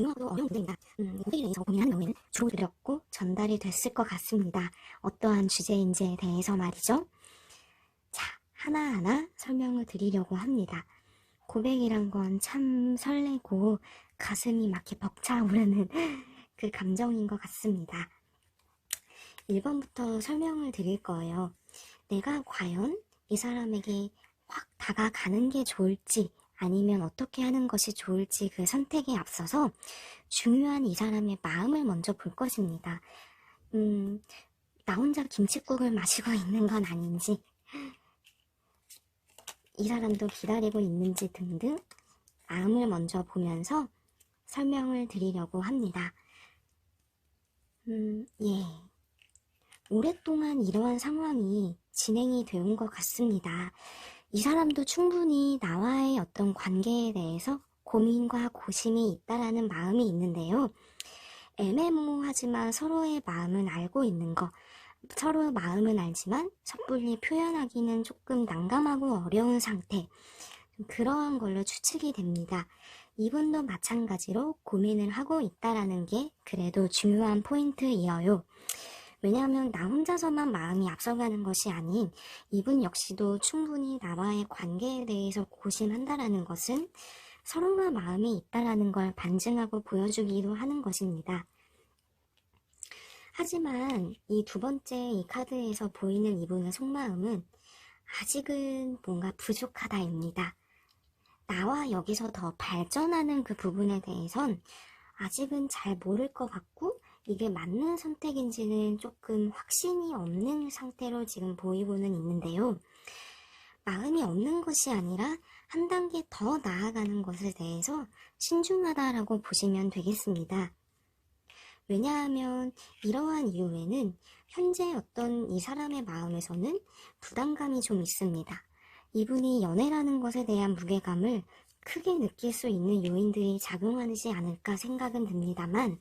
중요하고 어려운 문제입니다. 음, 고백에 대해서 고민하는 경우에는 주로 드렸고 전달이 됐을 것 같습니다. 어떠한 주제인지에 대해서 말이죠. 자, 하나하나 설명을 드리려고 합니다. 고백이란 건 참 설레고 가슴이 막 이렇게 벅차오르는 그 감정인 것 같습니다. 1번부터 설명을 드릴 거예요. 내가 과연 이 사람에게 확 다가가는 게 좋을지 아니면 어떻게 하는 것이 좋을지 그 선택에 앞서서 중요한 이 사람의 마음을 먼저 볼 것입니다. 음, 나 혼자 김칫국을 마시고 있는 건 아닌지, 이 사람도 기다리고 있는지 등등 마음을 먼저 보면서 설명을 드리려고 합니다. 음, 예. 오랫동안 이러한 상황이 진행이 되온 것 같습니다. 이 사람도 충분히 나와의 어떤 관계에 대해서 고민과 고심이 있다라는 마음이 있는데요. 애매모호하지만 서로의 마음은 알고 있는 거, 서로의 마음은 알지만 섣불리 표현하기는 조금 난감하고 어려운 상태. 그러한 걸로 추측이 됩니다. 이분도 마찬가지로 고민을 하고 있다라는 게 그래도 중요한 포인트이어요. 왜냐하면 나 혼자서만 마음이 앞서가는 것이 아닌 이분 역시도 충분히 나와의 관계에 대해서 고심한다라는 것은 서로가 마음이 있다라는 걸 반증하고 보여주기도 하는 것입니다. 하지만 이 두 번째 이 카드에서 보이는 이분의 속마음은 아직은 뭔가 부족하다입니다. 나와 여기서 더 발전하는 그 부분에 대해선 아직은 잘 모를 것 같고 이게 맞는 선택인지는 조금 확신이 없는 상태로 지금 보이고는 있는데요. 마음이 없는 것이 아니라 한 단계 더 나아가는 것에 대해서 신중하다라고 보시면 되겠습니다. 왜냐하면 이러한 이유에는 현재 어떤 이 사람의 마음에서는 부담감이 좀 있습니다. 이분이 연애라는 것에 대한 무게감을 크게 느낄 수 있는 요인들이 작용하지 않을까 생각은 듭니다만,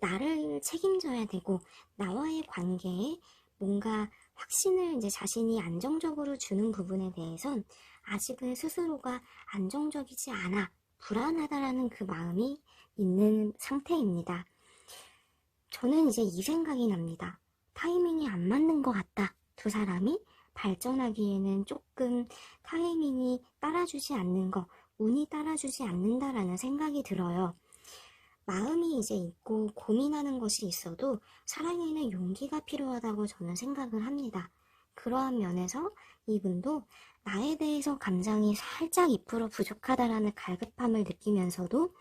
나를 책임져야 되고, 나와의 관계에 뭔가 확신을 이제 자신이 안정적으로 주는 부분에 대해선 아직은 스스로가 안정적이지 않아, 불안하다라는 그 마음이 있는 상태입니다. 저는 이제 이 생각이 납니다. 타이밍이 안 맞는 것 같다. 두 사람이 발전하기에는 조금 타이밍이 따라주지 않는 거, 운이 따라주지 않는다라는 생각이 들어요. 마음이 이제 있고 고민하는 것이 있어도 사랑에는 용기가 필요하다고 저는 생각을 합니다. 그러한 면에서 이분도 나에 대해서 감정이 살짝 2% 부족하다라는 갈급함을 느끼면서도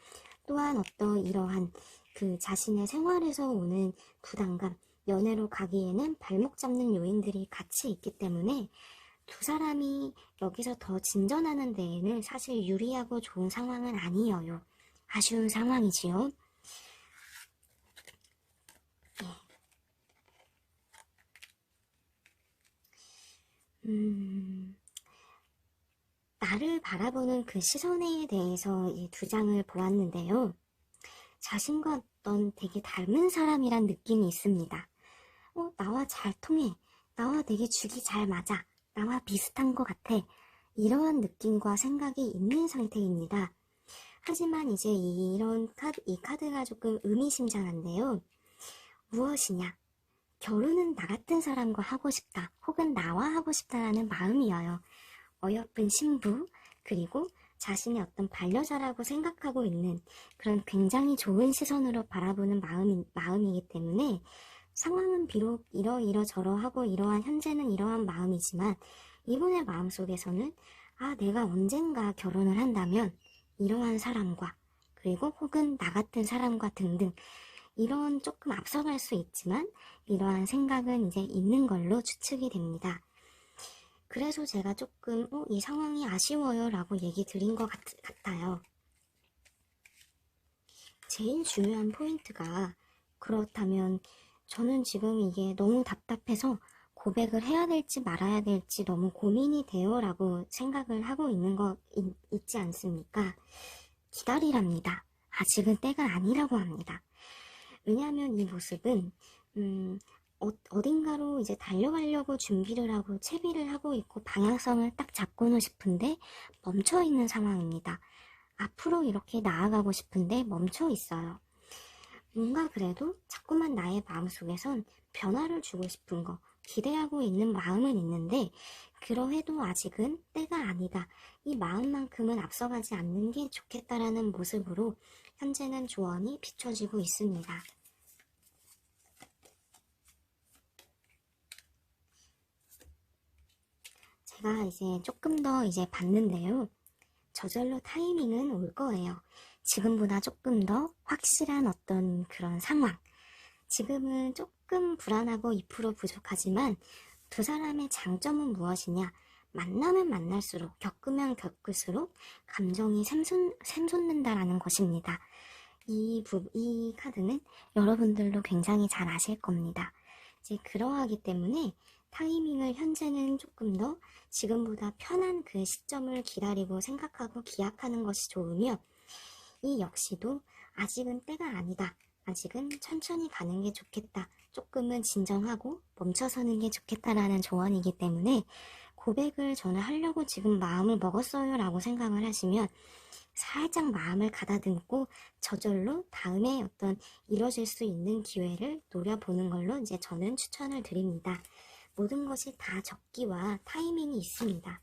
또한 어떤 이러한 그 자신의 생활에서 오는 부담감, 연애로 가기에는 발목 잡는 요인들이 같이 있기 때문에 두 사람이 여기서 더 진전하는 데에는 사실 유리하고 좋은 상황은 아니에요. 아쉬운 상황이지요. 예. 음, 나를 바라보는 그 시선에 대해서 이 두 장을 보았는데요. 자신과 어떤 되게 닮은 사람이란 느낌이 있습니다. 어, 나와 잘 통해. 나와 되게 죽이 잘 맞아. 나와 비슷한 것 같아. 이러한 느낌과 생각이 있는 상태입니다. 하지만 이제 이런 카드, 이 카드가 조금 의미심장한데요. 무엇이냐? 결혼은 나 같은 사람과 하고 싶다. 혹은 나와 하고 싶다라는 마음이어요. 어여쁜 신부, 그리고 자신의 어떤 반려자라고 생각하고 있는 그런 굉장히 좋은 시선으로 바라보는 마음이, 마음이기 때문에 상황은 비록 이러이러저러 하고 이러한 현재는 이러한 마음이지만 이분의 마음 속에서는 아, 내가 언젠가 결혼을 한다면 이러한 사람과 그리고 혹은 나 같은 사람과 등등 이런 조금 앞서갈 수 있지만 이러한 생각은 이제 있는 걸로 추측이 됩니다. 그래서 제가 조금 어, 이 상황이 아쉬워요 라고 얘기 드린 것 같, 같아요. 제일 중요한 포인트가 그렇다면 저는 지금 이게 너무 답답해서 고백을 해야 될지 말아야 될지 너무 고민이 돼요 라고 생각을 하고 있는 거 있, 있지 않습니까? 기다리랍니다. 아직은 때가 아니라고 합니다. 왜냐하면 이 모습은 음, 어, 딘가로 이제 달려가려고 준비를 하고 채비를 하고 있고 방향성을 딱 잡고는 싶은데 멈춰 있는 상황입니다. 앞으로 이렇게 나아가고 싶은데 멈춰 있어요. 뭔가 그래도 자꾸만 나의 마음속에선 변화를 주고 싶은 거, 기대하고 있는 마음은 있는데, 그러해도 아직은 때가 아니다. 이 마음만큼은 앞서가지 않는 게 좋겠다라는 모습으로 현재는 조언이 비춰지고 있습니다. 제가 이제 조금 더 이제 봤는데요. 저절로 타이밍은 올 거예요. 지금보다 조금 더 확실한 어떤 그런 상황. 지금은 조금 불안하고 2% 부족하지만 두 사람의 장점은 무엇이냐? 만나면 만날수록, 겪으면 겪을수록 감정이 샘솟, 샘솟는다라는 것입니다. 이, 부, 이 카드는 여러분들도 굉장히 잘 아실 겁니다. 이제 그러하기 때문에 타이밍을 현재는 조금 더 지금보다 편한 그 시점을 기다리고 생각하고 기약하는 것이 좋으며 이 역시도 아직은 때가 아니다. 아직은 천천히 가는 게 좋겠다. 조금은 진정하고 멈춰서는 게 좋겠다라는 조언이기 때문에 고백을 저는 하려고 지금 마음을 먹었어요 라고 생각을 하시면 살짝 마음을 가다듬고 저절로 다음에 어떤 이뤄질 수 있는 기회를 노려보는 걸로 이제 저는 추천을 드립니다. 모든 것이 다 적기와 타이밍이 있습니다.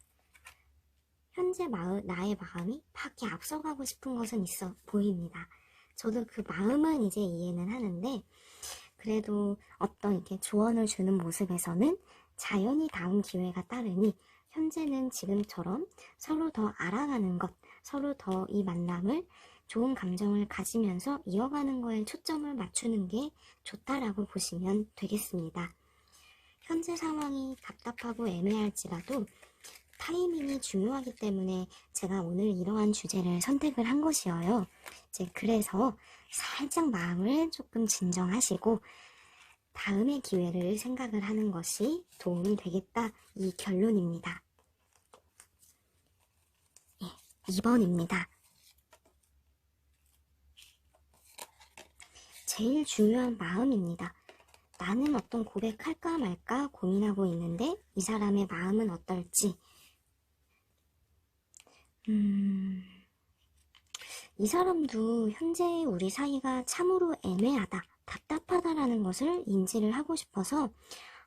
현재 마음, 나의 마음이 밖에 앞서가고 싶은 것은 있어 보입니다. 저도 그 마음은 이제 이해는 하는데, 그래도 어떤 이렇게 조언을 주는 모습에서는 자연히 다음 기회가 따르니, 현재는 지금처럼 서로 더 알아가는 것, 서로 더 이 만남을 좋은 감정을 가지면서 이어가는 거에 초점을 맞추는 게 좋다라고 보시면 되겠습니다. 현재 상황이 답답하고 애매할지라도 타이밍이 중요하기 때문에 제가 오늘 이러한 주제를 선택을 한 것이어요. 이제 그래서 살짝 마음을 조금 진정하시고 다음의 기회를 생각을 하는 것이 도움이 되겠다. 이 결론입니다. 예, 2번입니다. 제일 중요한 마음입니다. 나는 어떤 고백할까 말까 고민하고 있는데 이 사람의 마음은 어떨지. 음, 이 사람도 현재 우리 사이가 참으로 애매하다, 답답하다라는 것을 인지를 하고 싶어서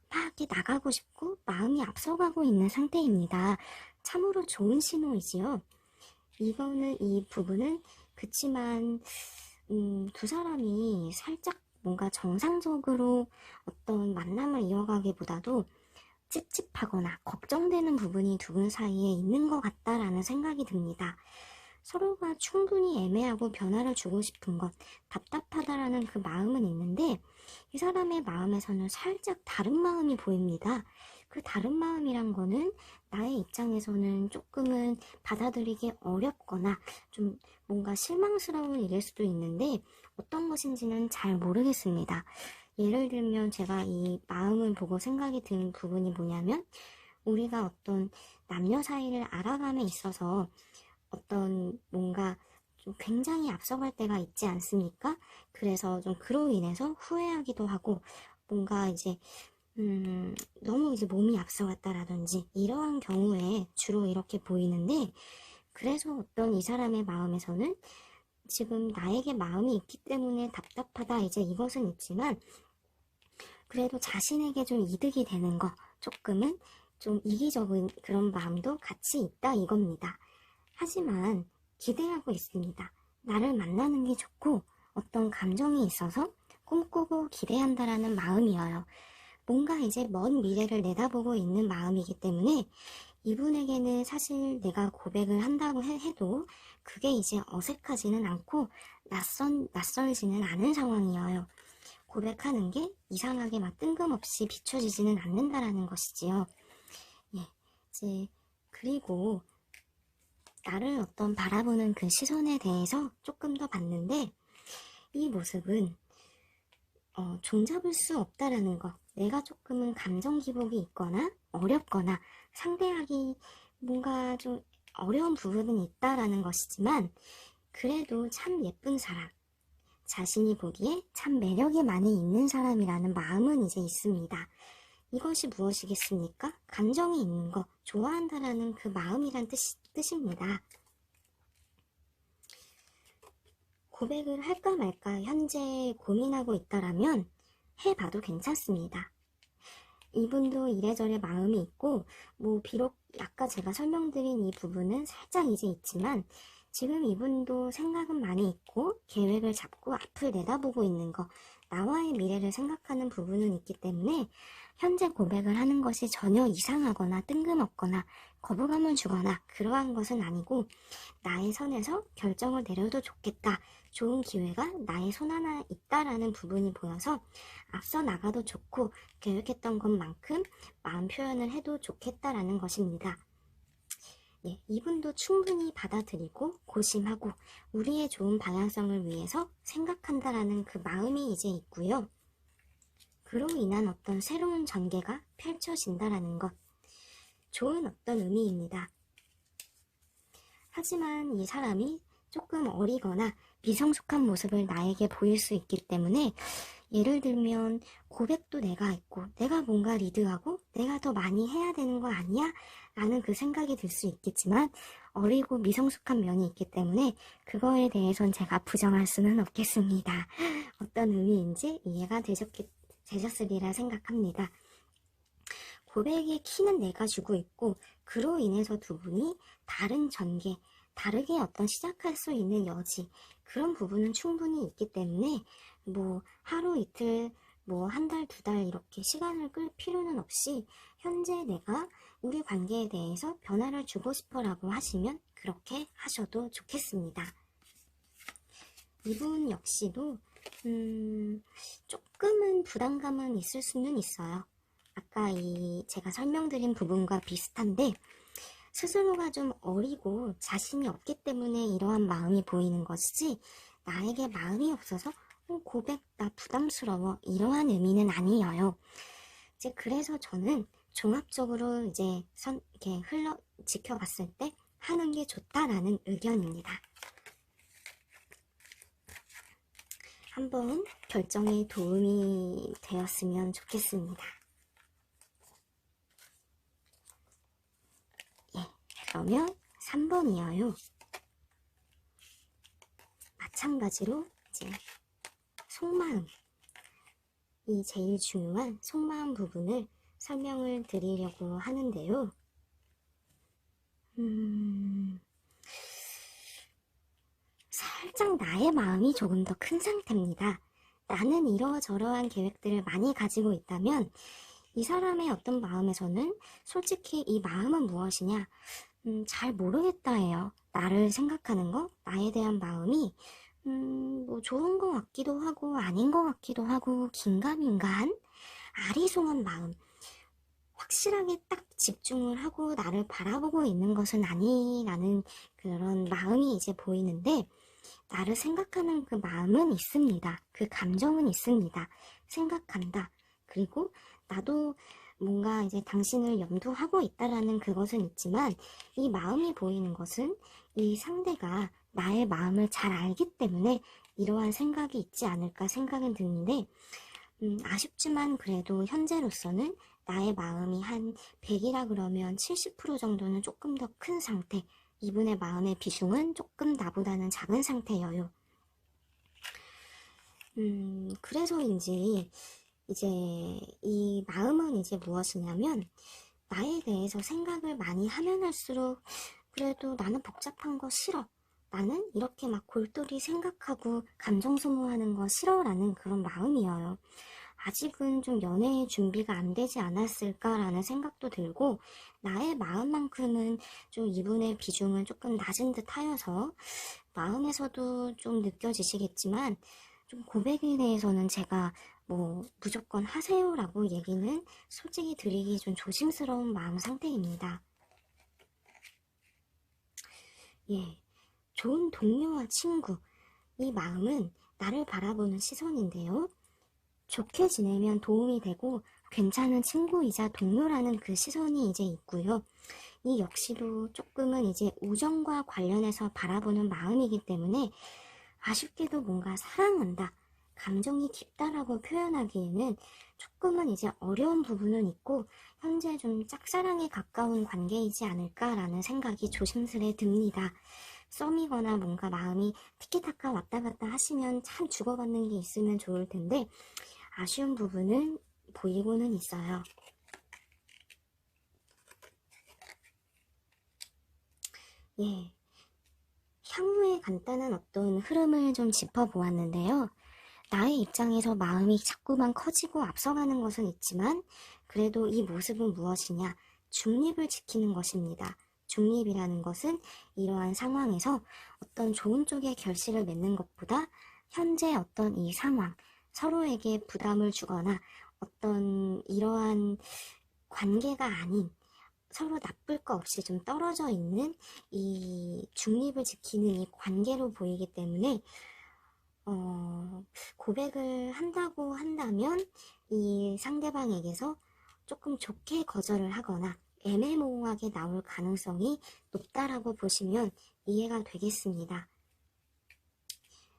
막 나가고 싶고 마음이 앞서가고 있는 상태입니다. 참으로 좋은 신호이지요. 이거는, 이 부분은 그치만, 음, 두 사람이 살짝 뭔가 정상적으로 어떤 만남을 이어가기보다도 찝찝하거나 걱정되는 부분이 두 분 사이에 있는 것 같다라는 생각이 듭니다. 서로가 충분히 애매하고 변화를 주고 싶은 것, 답답하다라는 그 마음은 있는데 이 사람의 마음에서는 살짝 다른 마음이 보입니다. 그 다른 마음이란 거는 나의 입장에서는 조금은 받아들이기 어렵거나 좀 뭔가 실망스러운 일일 수도 있는데 어떤 것인지는 잘 모르겠습니다. 예를 들면 제가 이 마음을 보고 생각이 든 부분이 뭐냐면 우리가 어떤 남녀 사이를 알아감에 있어서 어떤 뭔가 좀 굉장히 앞서갈 때가 있지 않습니까? 그래서 좀 그로 인해서 후회하기도 하고 뭔가 이제 음, 너무 이제 몸이 앞서갔다라든지 이러한 경우에 주로 이렇게 보이는데 그래서 어떤 이 사람의 마음에서는 지금 나에게 마음이 있기 때문에 답답하다 이제 이것은 있지만 그래도 자신에게 좀 이득이 되는 거 조금은 좀 이기적인 그런 마음도 같이 있다 이겁니다. 하지만 기대하고 있습니다. 나를 만나는 게 좋고 어떤 감정이 있어서 꿈꾸고 기대한다라는 마음이어요. 뭔가 이제 먼 미래를 내다보고 있는 마음이기 때문에 이분에게는 사실 내가 고백을 한다고 해도 그게 이제 어색하지는 않고 낯선, 낯설지는 않은 상황이어요. 고백하는 게 이상하게 막 뜬금없이 비춰지지는 않는다라는 것이지요. 예, 이제, 그리고 나를 어떤 바라보는 그 시선에 대해서 조금 더 봤는데, 이 모습은, 어, 종잡을 수 없다라는 것. 내가 조금은 감정 기복이 있거나, 어렵거나, 상대하기 뭔가 좀 어려운 부분은 있다라는 것이지만, 그래도 참 예쁜 사람, 자신이 보기에 참 매력이 많이 있는 사람이라는 마음은 이제 있습니다. 이것이 무엇이겠습니까? 감정이 있는 것, 좋아한다라는 그 마음이란 뜻, 뜻입니다. 고백을 할까 말까 현재 고민하고 있다라면 해봐도 괜찮습니다. 이분도 이래저래 마음이 있고, 뭐, 비록 아까 제가 설명드린 이 부분은 살짝 이제 있지만, 지금 이분도 생각은 많이 있고, 계획을 잡고 앞을 내다보고 있는 거, 나와의 미래를 생각하는 부분은 있기 때문에, 현재 고백을 하는 것이 전혀 이상하거나 뜬금없거나 거부감을 주거나 그러한 것은 아니고, 나의 선에서 결정을 내려도 좋겠다. 좋은 기회가 나의 손 하나 있다라는 부분이 보여서 앞서 나가도 좋고 계획했던 것만큼 마음 표현을 해도 좋겠다라는 것입니다. 예, 이분도 충분히 받아들이고 고심하고 우리의 좋은 방향성을 위해서 생각한다라는 그 마음이 이제 있고요. 그로 인한 어떤 새로운 전개가 펼쳐진다라는 것. 좋은 어떤 의미입니다. 하지만 이 사람이 조금 어리거나 미성숙한 모습을 나에게 보일 수 있기 때문에 예를 들면 고백도 내가 했고 내가 뭔가 리드하고 내가 더 많이 해야 되는 거 아니야? 라는 그 생각이 들 수 있겠지만 어리고 미성숙한 면이 있기 때문에 그거에 대해선 제가 부정할 수는 없겠습니다. 어떤 의미인지 이해가 되셨겠, 되셨으리라 생각합니다. 고백의 키는 내가 주고 있고 그로 인해서 두 분이 다른 전개, 다르게 어떤 시작할 수 있는 여지 그런 부분은 충분히 있기 때문에 뭐 하루 이틀 뭐 한 달, 두 달 이렇게 시간을 끌 필요는 없이 현재 내가 우리 관계에 대해서 변화를 주고 싶어라고 하시면 그렇게 하셔도 좋겠습니다. 이분 역시도 음, 조금은 부담감은 있을 수는 있어요. 아까 이 제가 설명드린 부분과 비슷한데 스스로가 좀 어리고 자신이 없기 때문에 이러한 마음이 보이는 것이지 나에게 마음이 없어서 어, 고백 나 부담스러워 이러한 의미는 아니에요. 이제 그래서 저는 종합적으로 이제 선 이렇게 흘러 지켜봤을 때 하는 게 좋다라는 의견입니다. 한번 결정에 도움이 되었으면 좋겠습니다. 예, 그러면 3번이에요. 마찬가지로 이제 속마음 이 제일 중요한 속마음 부분을 설명을 드리려고 하는데요. 음, 살짝 나의 마음이 조금 더 큰 상태입니다. 나는 이러저러한 계획들을 많이 가지고 있다면 이 사람의 어떤 마음에서는 솔직히 이 마음은 무엇이냐? 음, 잘 모르겠다 해요. 나를 생각하는 거, 나에 대한 마음이 음, 뭐 좋은 것 같기도 하고 아닌 것 같기도 하고 긴가민가한 아리송한 마음. 확실하게 딱 집중을 하고 나를 바라보고 있는 것은 아니라는 그런 마음이 이제 보이는데 나를 생각하는 그 마음은 있습니다. 그 감정은 있습니다. 생각한다. 그리고 나도 뭔가 이제 당신을 염두하고 있다라는 그것은 있지만 이 마음이 보이는 것은 이 상대가 나의 마음을 잘 알기 때문에 이러한 생각이 있지 않을까 생각은 드는데 음, 아쉽지만 그래도 현재로서는 나의 마음이 한 100이라 그러면 70% 정도는 조금 더 큰 상태 이분의 마음의 비중은 조금 나보다는 작은 상태여요. 음, 그래서인지 이제 이 마음은 이제 무엇이냐면 나에 대해서 생각을 많이 하면 할수록 그래도 나는 복잡한 거 싫어. 나는 이렇게 막 골똘히 생각하고 감정 소모하는 거 싫어라는 그런 마음이어요. 아직은 좀 연애의 준비가 안 되지 않았을까라는 생각도 들고 나의 마음만큼은 좀 이분의 비중은 조금 낮은 듯 하여서 마음에서도 좀 느껴지시겠지만 좀 고백에 대해서는 제가 뭐 무조건 하세요라고 얘기는 솔직히 드리기 좀 조심스러운 마음 상태입니다. 예, 좋은 동료와 친구 이 마음은 나를 바라보는 시선인데요. 좋게 지내면 도움이 되고 괜찮은 친구이자 동료라는 그 시선이 이제 있고요. 이 역시도 조금은 이제 우정과 관련해서 바라보는 마음이기 때문에 아쉽게도 뭔가 사랑한다, 감정이 깊다라고 표현하기에는 조금은 이제 어려운 부분은 있고 현재 좀 짝사랑에 가까운 관계이지 않을까라는 생각이 조심스레 듭니다. 썸이거나 뭔가 마음이 티키타카 왔다 갔다 하시면 참 주고받는 게 있으면 좋을 텐데 아쉬운 부분은 보이고는 있어요. 예. 향후에 간단한 어떤 흐름을 좀 짚어보았는데요. 나의 입장에서 마음이 자꾸만 커지고 앞서가는 것은 있지만, 그래도 이 모습은 무엇이냐? 중립을 지키는 것입니다. 중립이라는 것은 이러한 상황에서 어떤 좋은 쪽의 결실을 맺는 것보다 현재 어떤 이 상황, 서로에게 부담을 주거나 어떤 이러한 관계가 아닌 서로 나쁠 거 없이 좀 떨어져 있는 이 중립을 지키는 이 관계로 보이기 때문에 어, 고백을 한다고 한다면 이 상대방에게서 조금 좋게 거절을 하거나 애매모호하게 나올 가능성이 높다라고 보시면 이해가 되겠습니다.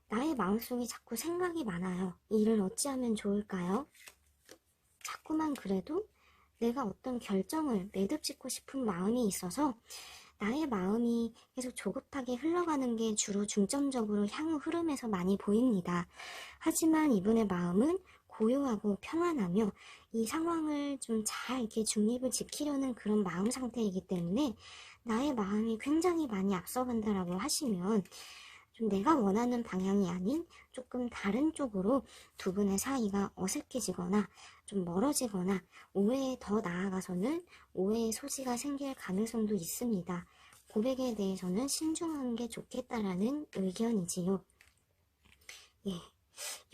나의 마음속에 자꾸 생각이 많아요. 이를 어찌하면 좋을까요? 자꾸만 그래도 내가 어떤 결정을 매듭짓고 싶은 마음이 있어서 나의 마음이 계속 조급하게 흘러가는 게 주로 중점적으로 향후 흐름에서 많이 보입니다. 하지만 이분의 마음은 고요하고 평안하며 이 상황을 좀 잘 이렇게 중립을 지키려는 그런 마음 상태이기 때문에 나의 마음이 굉장히 많이 앞서간다라고 하시면 좀 내가 원하는 방향이 아닌 조금 다른 쪽으로 두 분의 사이가 어색해지거나 좀 멀어지거나 오해에 더 나아가서는 오해의 소지가 생길 가능성도 있습니다. 고백에 대해서는 신중하는 게 좋겠다라는 의견이지요. 예.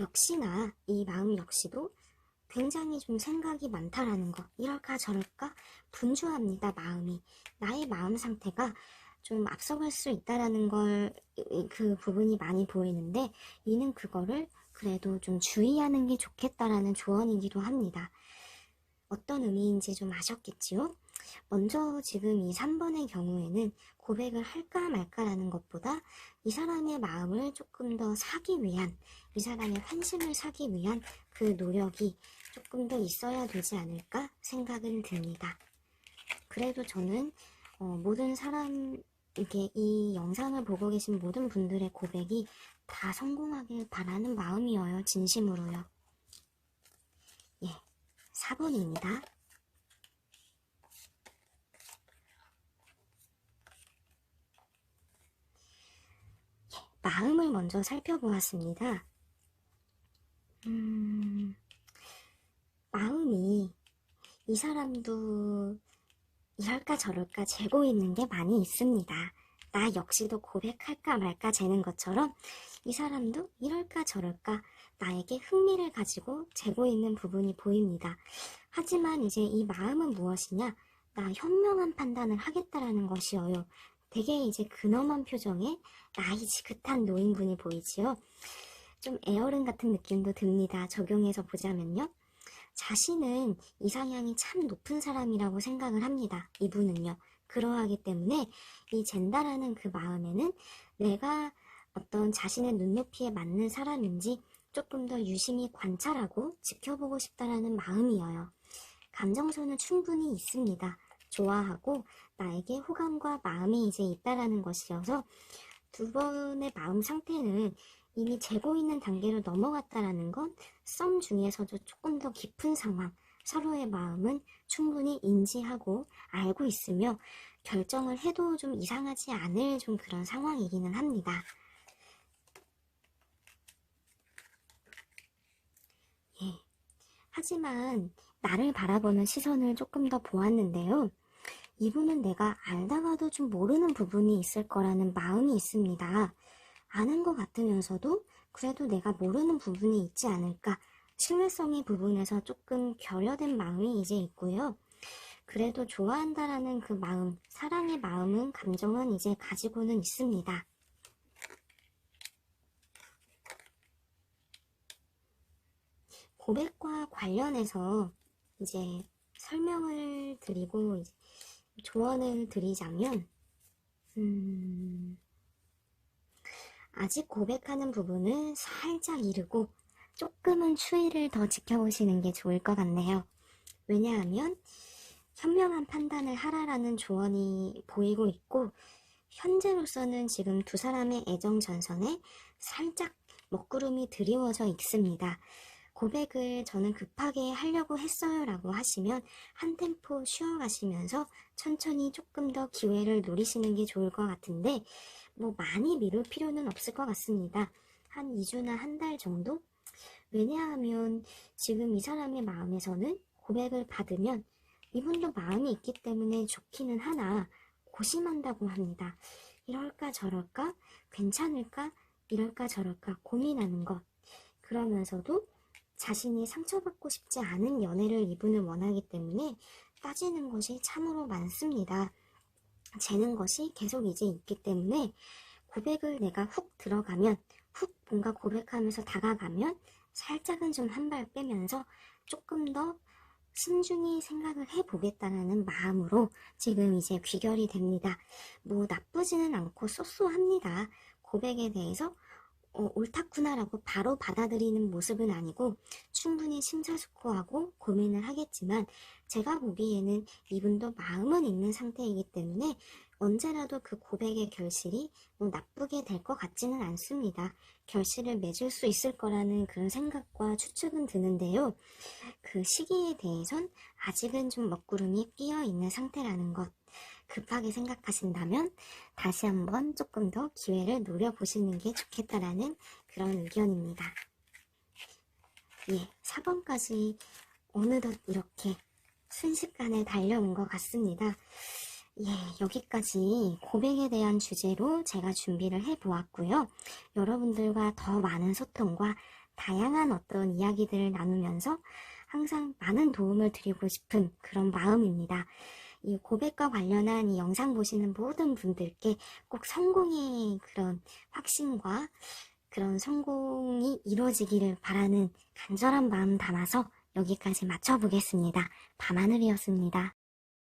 역시나 이 마음 역시도 굉장히 좀 생각이 많다라는 거. 이럴까 저럴까 분주합니다, 마음이. 나의 마음 상태가 좀 앞서갈 수 있다라는 걸 그 부분이 많이 보이는데 이는 그거를 그래도 좀 주의하는 게 좋겠다라는 조언이기도 합니다. 어떤 의미인지 좀 아셨겠지요? 먼저 지금 이 3번의 경우에는 고백을 할까 말까라는 것보다 이 사람의 마음을 조금 더 사기 위한, 이 사람의 환심을 사기 위한 그 노력이 조금 더 있어야 되지 않을까 생각은 듭니다. 그래도 저는 어, 모든 사람, 이게 이 영상을 보고 계신 모든 분들의 고백이 다 성공하길 바라는 마음이어요. 진심으로요. 예, 4번입니다. 마음을 먼저 살펴보았습니다. 음, 마음이 이 사람도 이럴까 저럴까 재고 있는 게 많이 있습니다. 나 역시도 고백할까 말까 재는 것처럼 이 사람도 이럴까 저럴까 나에게 흥미를 가지고 재고 있는 부분이 보입니다. 하지만 이제 이 마음은 무엇이냐? 나 현명한 판단을 하겠다라는 것이어요. 되게 이제 근엄한 표정에 나이 지긋한 노인분이 보이지요. 좀 애어른 같은 느낌도 듭니다. 적용해서 보자면요. 자신은 이상향이 참 높은 사람이라고 생각을 합니다. 이분은요. 그러하기 때문에 이 젠다라는 그 마음에는 내가 어떤 자신의 눈높이에 맞는 사람인지 조금 더 유심히 관찰하고 지켜보고 싶다라는 마음이어요. 감정선은 충분히 있습니다. 좋아하고 나에게 호감과 마음이 이제 있다라는 것이어서 두 번의 마음 상태는 이미 재고 있는 단계로 넘어갔다라는 건 썸 중에서도 조금 더 깊은 상황, 서로의 마음은 충분히 인지하고 알고 있으며 결정을 해도 좀 이상하지 않을 좀 그런 상황이기는 합니다. 예. 하지만 나를 바라보는 시선을 조금 더 보았는데요. 이분은 내가 알다가도 좀 모르는 부분이 있을 거라는 마음이 있습니다. 아는 것 같으면서도 그래도 내가 모르는 부분이 있지 않을까. 친밀성의 부분에서 조금 결여된 마음이 이제 있고요. 그래도 좋아한다라는 그 마음, 사랑의 마음은, 감정은 이제 가지고는 있습니다. 고백과 관련해서 이제 설명을 드리고 이제 조언을 드리자면, 음, 아직 고백하는 부분은 살짝 이르고 조금은 추이를 더 지켜보시는 게 좋을 것 같네요. 왜냐하면 현명한 판단을 하라라는 조언이 보이고 있고 현재로서는 지금 두 사람의 애정 전선에 살짝 먹구름이 드리워져 있습니다. 고백을 저는 급하게 하려고 했어요 라고 하시면 한 템포 쉬어가시면서 천천히 조금 더 기회를 노리시는 게 좋을 것 같은데 뭐 많이 미룰 필요는 없을 것 같습니다. 한 2주나 한 달 정도? 왜냐하면 지금 이 사람의 마음에서는 고백을 받으면 이분도 마음이 있기 때문에 좋기는 하나 고심한다고 합니다. 이럴까 저럴까? 괜찮을까? 이럴까 저럴까? 고민하는 것. 그러면서도 자신이 상처받고 싶지 않은 연애를 이분은 원하기 때문에 따지는 것이 참으로 많습니다. 재는 것이 계속 이제 있기 때문에 고백을 내가 훅 들어가면 훅 뭔가 고백하면서 다가가면 살짝은 좀 한 발 빼면서 조금 더 신중히 생각을 해보겠다라는 마음으로 지금 이제 귀결이 됩니다. 뭐 나쁘지는 않고 쏘쏘합니다. 고백에 대해서 어, 옳다구나라고 바로 받아들이는 모습은 아니고 충분히 심사숙고하고 고민을 하겠지만 제가 보기에는 이분도 마음은 있는 상태이기 때문에 언제라도 그 고백의 결실이 뭐 나쁘게 될 것 같지는 않습니다. 결실을 맺을 수 있을 거라는 그런 생각과 추측은 드는데요. 그 시기에 대해선 아직은 좀 먹구름이 끼어 있는 상태라는 것. 급하게 생각하신다면 다시 한번 조금 더 기회를 노려보시는 게 좋겠다라는 그런 의견입니다. 예, 4번까지 어느덧 이렇게 순식간에 달려온 것 같습니다. 예, 여기까지 고백에 대한 주제로 제가 준비를 해보았고요. 여러분들과 더 많은 소통과 다양한 어떤 이야기들을 나누면서 항상 많은 도움을 드리고 싶은 그런 마음입니다. 이 고백과 관련한 이 영상 보시는 모든 분들께 꼭 성공의 그런 확신과 그런 성공이 이루어지기를 바라는 간절한 마음 담아서 여기까지 마쳐보겠습니다. 밤하늘이었습니다.